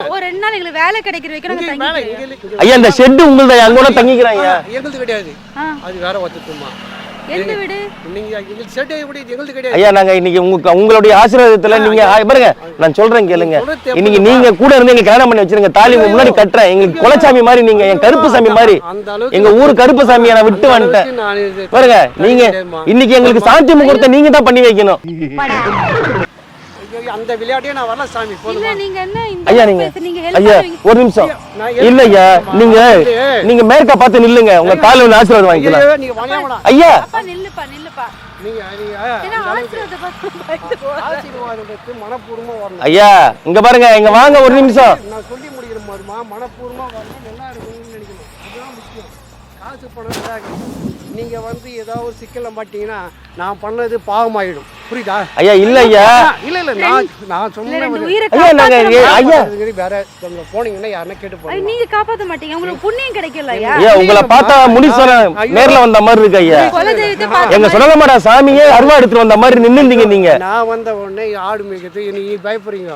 ஒரு ரெண்டு நாள் எங்களுக்கு வேலை கிடைக்கிற வரைக்கும் நாங்க தங்கிக்கிறோம். ஐயா இந்த ஷெட்டு உங்களுது அங்க கூட தங்கிக்கிறாங்க. எங்களுது கிடையாது. ஆ. அது வேற ஒத்துக்குமா எந்த வீடு? நீங்க எங்களுக்கு செட் எப்படி எங்களுது கிடையாது. ஐயா நாங்க இன்னைக்கு உங்க உங்களுடைய ஆசீர்வாதத்துல நீங்க ஆ, பாருங்க நான் சொல்றேன் கேளுங்க. இன்னைக்கு நீங்க கூட இருந்து எங்க கல்யாணம் பண்ணி வச்சிருங்க. தாலி உங்க முன்னாடி கட்டுறேன். எங்களுக்கு குலசாமி மாதிரி நீங்க என் கருப்பு சாமி மாதிரி. அந்த அளவுக்கு எங்க ஊர் கருப்பு சாமியை நான் விட்டு வந்துட்டேன். அளவுக்கு நான் இது- பாருங்க நீங்க. இன்னைக்கு எங்களுக்கு சாந்தி முகூர்த்தம் நீங்க தான் பண்ணி வைக்கணும். ஐயோ, அந்த விளையாட்டே நான் வரல சாமி இல்ல போதுமா நீங்க என்ன இந்த ஐயா நீங்க ஐயா. ஒரு நிமிஷம். நான் இல்ல ஐயா நீங்க நீங்க மேற்கா பார்த்து நில்லுங்க. உங்க கால வந்து ஆசீர்வாதம் வாங்கிக்கலாம். நீங்க வாங்க வேணாம். ஐயா. அப்பா நில்லுப்பா நில்லுப்பா. நீங்க நீங்க ஏன்னா ஆசீர்வாதம் பார்த்து பயந்து போ. ஆசீர்வாதத்துக்கு மனப்பூர்வமா வரணும். ஐயா இங்க பாருங்க இங்க வாங்க ஒரு நிமிஷம். நான் சொல்லி முடிக்கிற மாதிரிமா மனப்பூர்வமா வரணும் நல்லா இருக்கணும்னு நினைக்கணும் அதுதான் முக்கியம். காசு பணம் இதாக நீங்க வந்து ஏதாவது ஒரு சிக்கல்ல மாட்டீங்கன்னா நான் பண்ணது பாவமாயிடும். புரியுதா? ஐயா இல்ல ஐயா இல்ல இல்ல நான் நான் இல்ல சொன்ன ரெண்டு உயிரை ஐயா நாங்க ஐயா. வேற அங்க போனீங்கன்னா யாருன்னா கேட்டு போகணும் நீங்க காப்பாத்த மாட்டீங்க. உங்களுக்கு புண்ணியம் கிடைக்கல ஐயா. ஐயா உங்களை பார்த்தா முனீஸ்வரன் நேர்ல வந்த மாதிரி இருக்கு ஐயா. எங்க சுடலமாடா சாமியே அருவா எடுத்துட்டு வந்த மாதிரி நின்னுந்தீங்க நீங்க. நான் வந்த உடனே ஆடு மேய்க்கிறது நீ பயப்படுறீங்க.